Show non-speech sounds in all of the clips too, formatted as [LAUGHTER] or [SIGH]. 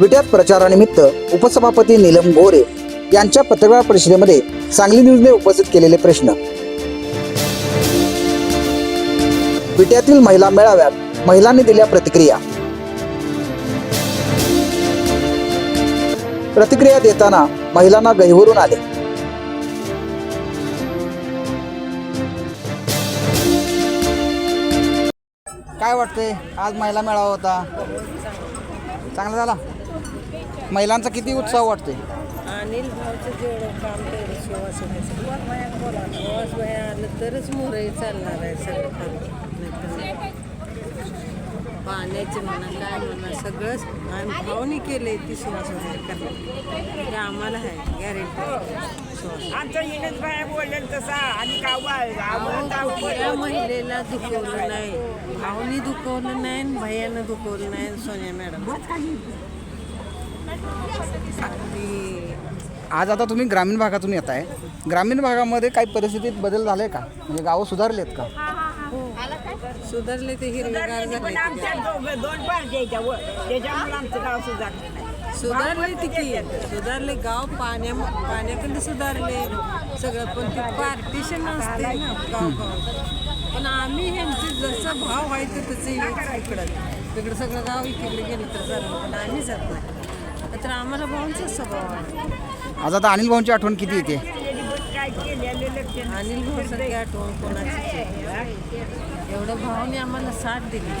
विट्यात प्रचारानिमित्त उपसभापती नीलम गोरे यांच्या पत्रकार परिषदेमध्ये सांगली न्यूजने उपस्थित केलेले प्रश्न. विट्यातील महिला मेळाव्यात महिलांनी दिल्या प्रतिक्रिया. प्रतिक्रिया देताना महिलांना गहिवरून आले. काय वाटते आज महिला मेळावा होता. चांगला झाला? महिलांचा किती उत्साह वाटतोय? अनिल भाऊचं जेवढं काम तेवढं सुवास सुवास भया आलं तरच मोरही चालणार आहे सगळं काम. पाण्याचे म्हणा काय म्हणा सगळंच आणि भाऊनी केले ती सुवास वगैरे करणार. ते आम्हाला आहे गॅरेंटी आमच्या बाया बोललेल तसा आणि कुठल्या महिलेला दुखवलं नाही. भाऊनी दुखवलं नाही आणि भैयानं दुखवलं नाही सोनिया मॅडम. आज आता तुम्ही ग्रामीण भागातून येत आहे ग्रामीण भागामध्ये काही परिस्थितीत बदल झाले का? म्हणजे गावं सुधारलेत का? सुधारले ते हिरवेगार पण झाले. आमच्या दोघं दोन पार्ट्याच्या वर त्याच्यामुळे आमचं गाव सुधारलं नाही. सुधारले तिकी सुधारले गाव पाण्या पाण्याकडे सुधारले सगळं. पण ते पार्टिशन असते ना गाव गाव. पण आम्ही ह्यांचे जसं भाव व्हायचं तसं इकडं तिकडं सगळं गाव इकडे गेलं तर चाललं पण आम्ही जात नाही. तर आम्हाला भाऊंचाच स्वभाव आहे. आज आता अनिल भाऊंची आठवण किती येते. अनिल भाऊसारखी आठवण कोणाची एवढं भावाने आम्हाला साथ दिली.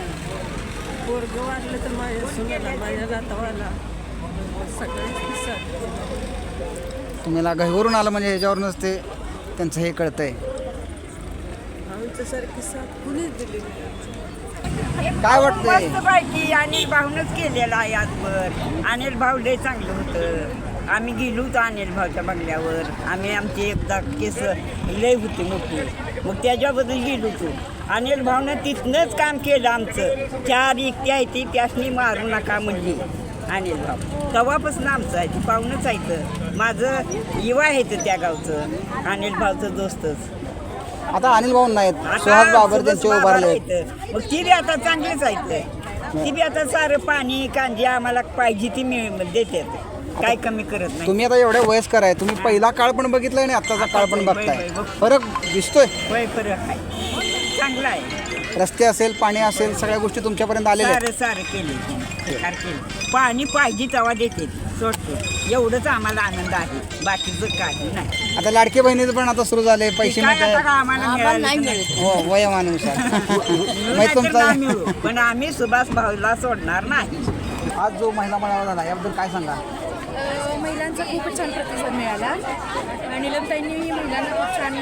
पोरगं वाढलं तर माझ्या सुनाला माझ्या नातवाला. सगळ्यांची साथ. तुम्हाला गहिवरून आलं म्हणजे ह्याच्यावरूनच ते त्यांचं हे कळतंय. आमच्यासारखी साथ कुणीच दिली काय वाटतंय? मस्त पैकी अनिल भाऊनच केलेलं आहे आजवर. अनिल भाऊ लय चांगलं होतं. आम्ही गेलो होतो अनिल भाऊच्या बंगल्यावर. आम्ही आमची एकदा केस लय होती मोठी. मग त्याच्याबद्दल गेलो होतो. अनिल भाऊनं तिथनंच काम केलं आमचं. चार इकती आहे ती त्यासनी मारू नका म्हणली अनिल भाऊ. तेव्हापासून आमचं आहे ती पाहुणंच आहे तर माझं युवा आहे तर त्या गावचं. अनिल भाऊचं दोस्तच. आता अनिल भाऊ नाहीत. सुहास बाबर त्यांचे उभारले आहेत. मग ती बी आता चांगलीच आहेत. ती बी आता सारं पाणी कांजी आम्हाला पाहिजे ती मिळ देतात काय कमी करत नाही. तुम्ही आता एवढे वयस्कर आहे. तुम्ही पहिला काळ पण बघितलाय आणि आत्ताचा काळ पण बघताय. फरक दिसतोय? वय फरक आहे. चांगला आहे. रस्ते असेल पाणी असेल सगळ्या गोष्टी तुमच्यापर्यंत आलेल्या आहेत. सारं सारं केलं. पाणी पाहिजे तेव्हा देते. सोडतो. एवढंच आम्हाला आनंद आहे. बाकीचं काही नाही. आता लाडके बहिणीचं पण आता सुरू झाले पैसे काय मिळत आता का आम्हाला मिळालं नाही. हो वयमानुसार मिळू [LAUGHS] मग नाहीतर तुमचा? ना मिळू. पण आम्ही सुभाष भाऊला सोडणार नाही. आज जो महिला मेळावा झाला याबद्दल काय सांगा? अ, महिलांचा खूपच छान प्रतिसाद मिळाला. आणि लमताईंनी महिलांना खूप छान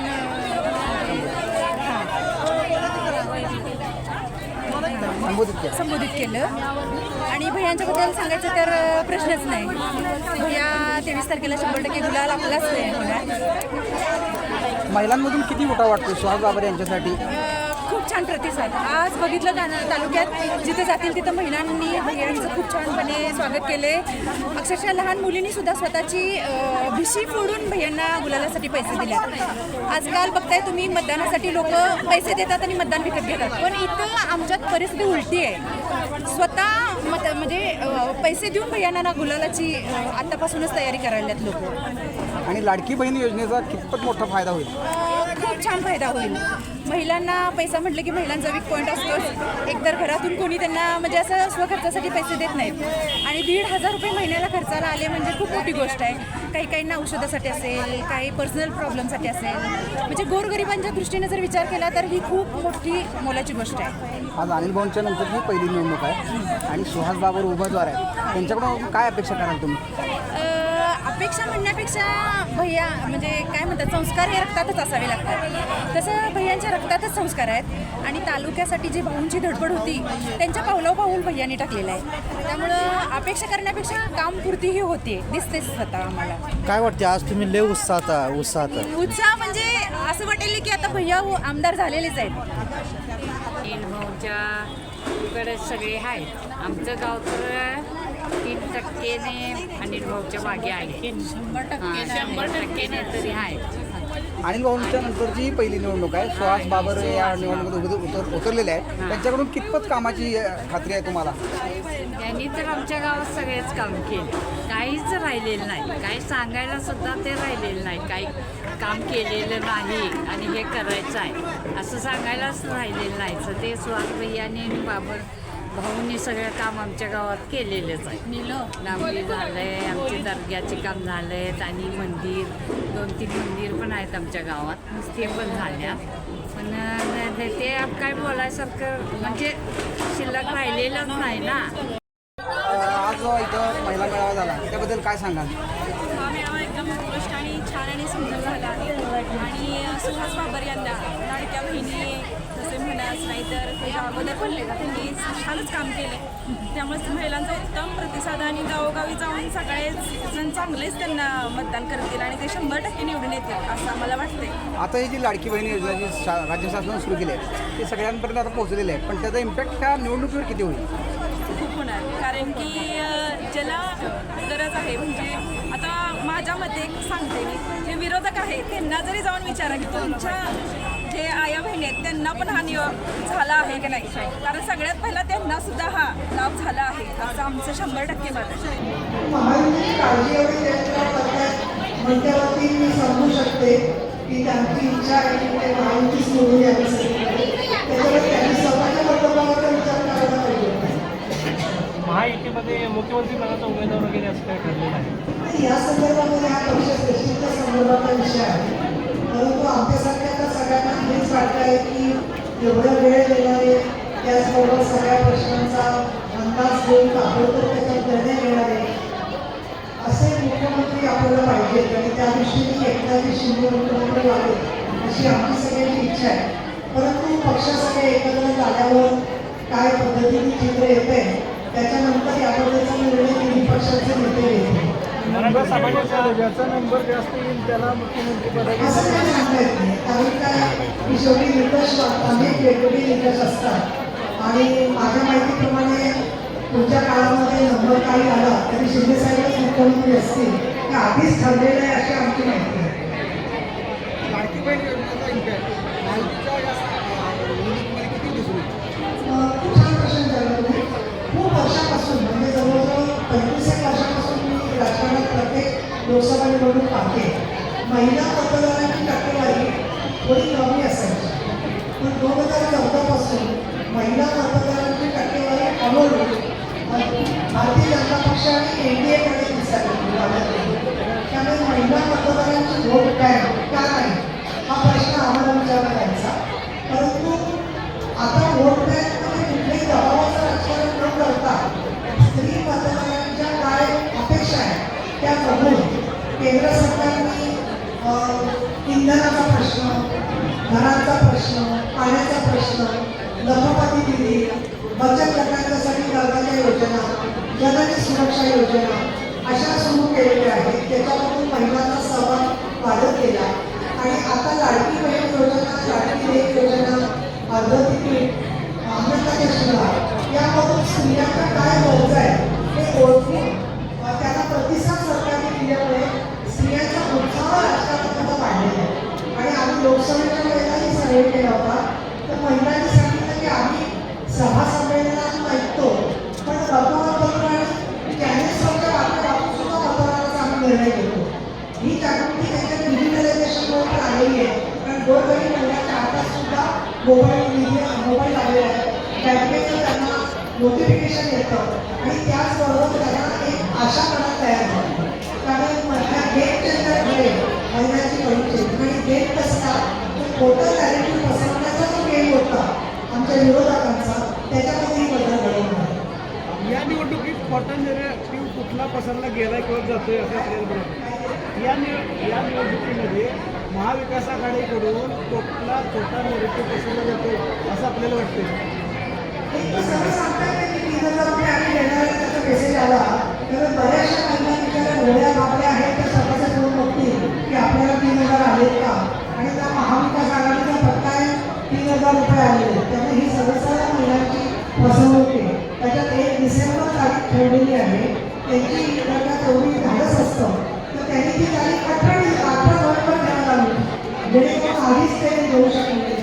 अ, संबोधित केलं. संबोधित केलं. आणि भैयांच्याबद्दल सांगायचं तर प्रश्नच नाही. भैया तेवीस तारखेला शंभर टक्के गुलाल आपलाच होणार महिलांमधून किती मोठा वाटतो? सुहास बाबर यांच्यासाठी. छान प्रतिसाद आज बघितलं तालुक्यात जिथे जातील तिथं महिलांनी भैयांचं खूप छानपणे स्वागत केले अक्षरशः लहान मुलींनी सुद्धा स्वतःची भिशी फोडून भैयांना गुलालासाठी पैसे दिले आजकाल बघताय तुम्ही मतदानासाठी लोक पैसे देतात आणि मतदान विकत घेतात. पण इथं आमच्यात परिस्थिती उलटी आहे. स्वतः मत म्हणजे पैसे देऊन भैयांना ना गुलालाची आत्तापासूनच तयारी करायला लोक. आणि लाडकी बहीण योजनेचा कितपत मोठा फायदा होईल? खूप छान फायदा होईल. महिलांना पैसा म्हटलं की महिलांचा वीक पॉईंट असतोच. एकतर घरातून कोणी त्यांना म्हणजे असं स्वखर्चासाठी पैसे देत नाहीत. आणि दीड हजार रुपये महिन्याला खर्चाला आले म्हणजे खूप मोठी गोष्ट आहे. काही काहींना औषधासाठी असेल काही पर्सनल प्रॉब्लेमसाठी असेल. म्हणजे गोरगरिबांच्या दृष्टीने जर विचार केला तर ही खूप मोठी मोलाची गोष्ट आहे. आज अनिल भाऊंच्या नंतर ही पहिली निवडणूक आहे. आणि सुहास बाबर उमेदवार आहे त्यांच्याकडून काय अपेक्षा कराल तुम्ही? अपेक्षा म्हणण्यापेक्षा भैया म्हणजे काय म्हणतात संस्कार हे रक्तातच असावे लागतात. तसं भैयांच्या रक्तातच संस्कार आहेत. आणि तालुक्यासाठी जी भाऊंची धडपड होती त्यांच्या पावलं पाऊल भैयांनी टाकलेलं आहे. त्यामुळं अपेक्षा करण्यापेक्षा कामपूर्तीही होते दिसते स्वतः आम्हाला. काय वाटते आज तुम्ही लय उत्साहात आहे- उत्साहात. उत्साह म्हणजे असं वाटेल की आता भैया आमदार झालेलेच आहेत. तीन भाऊच्या कडे सगळे आहेत. आमचं गाव तर टक्केने अनिल भाऊच्या मागे आहे. शंभर टक्के शंभर टक्केने तरी आहे. अनिल भाऊंच्या नंतरची पहिली निवडणूक आहे सुहास बाबर या निवडणुकीत उतर- उतर उतरलेले आहेत. त्यांच्याकडून कितपत कामाची अ, खात्री आहे तुम्हाला? त्यांनी तर आमच्या गावात सगळेच काम केले. काहीच राहिलेलं नाही. काही सांगायला सुद्धा ते राहिलेलं नाही. काही काम केलेलं नाही आणि हे करायचं आहे. असं सांगायलाच राहिलेलं नाही. तर ते सुहास भैयाने आणि बाबर भाऊंनी सगळं काम आमच्या गावात केलेलंच आहे. निलं झालं झालंय आमचे दर्ग्याचे काम झालेत आणि मंदिर दोन तीन मंदिर पण आहेत आमच्या गावात. ते पण झाल्या. पण ते ते काय बोलायसारखं म्हणजे शिल्लक राहिलेलंच नाही ना. आज इथं महिला मेळावा झाला त्याबद्दल काय सांगाल? उत्कृष्ट आणि छान आणि सुंदर झाला आहे. आणि सुहास बाबर यांना लाडक्या बहिणी जसे म्हणास नाहीतर त्याच्या अगोदर पण त्यांनी छानच काम केले. त्यामुळे महिलांचा उत्तम प्रतिसाद आणि गावोगावी जाऊन सगळेच जण चांगलेच त्यांना मतदान करतील आणि ते शंभर टक्के निवडून येतील असं आम्हाला वाटते आता ही जी लाडकी बहिणी योजना जी शा राज्य शासनाने सुरू केली आहे ती सगळ्यांपर्यंत आता पोहोचलेली आहे पण त्याचा इम्पॅक्ट ह्या निवडणुकीवर किती होईल? खूप होणार. कारण की ज्याला गरज आहे म्हणजे आता माझ्या मते सांगते मी. जे विरोधक आहे त्यांना जरी जाऊन विचारा की तुमच्या जे आया बहिणी आहेत त्यांना पण हा नियोग झाला आहे की नाही? कारण सगळ्यात पहिला त्यांना सुद्धा हा लाभ झाला आहे. असं आमचं शंभर टक्के मत आहे. महायुतीची मी समजू शकते की त्यांची इच्छा आहे की ते एवढा वेळ देणारे त्याचबरोबर सगळ्या प्रश्नांचा अंदाज घेऊन ताबडतोब त्याच्यात निर्णय घेणारे असे मुख्यमंत्री आपल्याला पाहिजेत आणि त्या दृष्टीने एकनाथी शिंदे मुख्यमंत्री व्हावे अशी आमची सगळ्यांची इच्छा आहे. परंतु पक्ष सगळे एकत्र झाल्यावर काय पद्धतीने चित्र येते त्याच्यानंतर याबद्दलचा निर्णय तिन्ही पक्षाचे नेते घेतील ज्याचा नंबर जास्त येईल त्याला मुख्यमंत्री पदाची असं काही सांगता येत नाही कारण काय की शेवटी निकष अनेक वेगवेगळे निकष असतात आणि माझ्या माहितीप्रमाणे पुढच्या काळामध्ये नंबर काही आला तरी शिंदेसाहेबच मुख्यमंत्री असतील. हे आधीच ठरलेलं आहे अशी आमची माहिती आहे. खूप छान प्रश्न विचारला तुम्ही. खूप वर्षापासून म्हणजे जवळजवळ पंचवीस एक प्रत्येक लोकसभा निवडणूक पाहते महिला मतदारांची टक्केवारी थोडी कमी असायची. पण दोन हजार चौदापासून महिला मतदारांची टक्केवारी हळूहळू अं, भारतीय जनता पक्ष आणि एन डी एकडे दिसायला त्यामुळे महिला मतदारांची वोट बँक का नाही हा प्रश्न आम्हाला विचारला जायचा परंतु आता वोट बँकमध्ये कुठल्याही दबावाचं राजकारण न करता स्त्री मतदारांच्या काय अपेक्षा आहेत त्या बघून केंद्र सरकारने इंधनाचा प्रश्न घरांचा प्रश्न पाण्याचा प्रश्न लखपती दिली बचत गटांच्यासाठी कर्जाच्या योजना जननी सुरक्षा योजना अशा सुरू केलेल्या आहेत. त्याच्यामधून महिलांचा सहभाग वाढत गेला आणि आता लाडकी बहीण योजना लाडकी लेक योजना अर्ध तिकीट अन्नदाते शिला यामधून स्त्रियांना काय गरज आहे हे ओळखून अ, त्यांना प्रतिसाद सरकारने दिल्यामुळे स्त्रियांचा उत्साह राजकारणामध्ये वाढलेला आहे आणि आम्ही लोकसभेच्या वेळेलाही सर्वे केला होता तर महिलांनी सांगितलं की आम्ही सभा संमेलनातून ऐकतो. पण वर्तमानपत्र आणि चॅनेल्सवरच्या बातम्या वाचून सुद्धा मतदाराचा आम्ही निर्णय घेतो. ही जागृती त्यांच्या डिजिटलायझेशनमुळे पण आलेली आहे. कारण गोरगरीब महिलांच्या हातात सुद्धा मोबाईल मीडिया मोबाईल आलेला आहे बँकेचं त्यांना नोटिफिकेशन येतं. आणि त्याचबरोबर त्यांना एक आशा मनात तयार होते. कारण माझ्या गेम चेंजर घडेल महिन्याची परिचय आणि गेम कसला तर टोटल नॅरेटिव्ह पसरवण्याचा होता आमच्या विरोधकांचा त्याच्यामध्ये ही बदल घडवून आला. या निवडणुकीत खोटा नेरेटिव्ह कुठला पसरला गेला किंवा जातोय असं या निव या निवडणुकीमध्ये महाविकास आघाडीकडून कुठला खोटा नेरेटिव्ह पसरला जातोय असं आपल्याला वाटतंय. एक तर मेसेज आला. बऱ्याचशा महिला बाबड्या आहेत तर स्वतःच्या करून बघतील की आपल्याला तीन हजार आलेत का आणि त्या महाविकास आघाडीचा पत्ता आहे तीन हजार रुपये आलेले त्यामुळे ही सदस्याला महिलांची फसवणूक आहे त्याच्यात एक डिसेंबर तारीख ठेवलेली आहे. त्यांची जर तेवढी धाडस असतं. तर त्यांनी ती तारीख अठरा अठरा नोव्हेंबर ठेवायला जेणेकरून आधीच ते देऊ शकले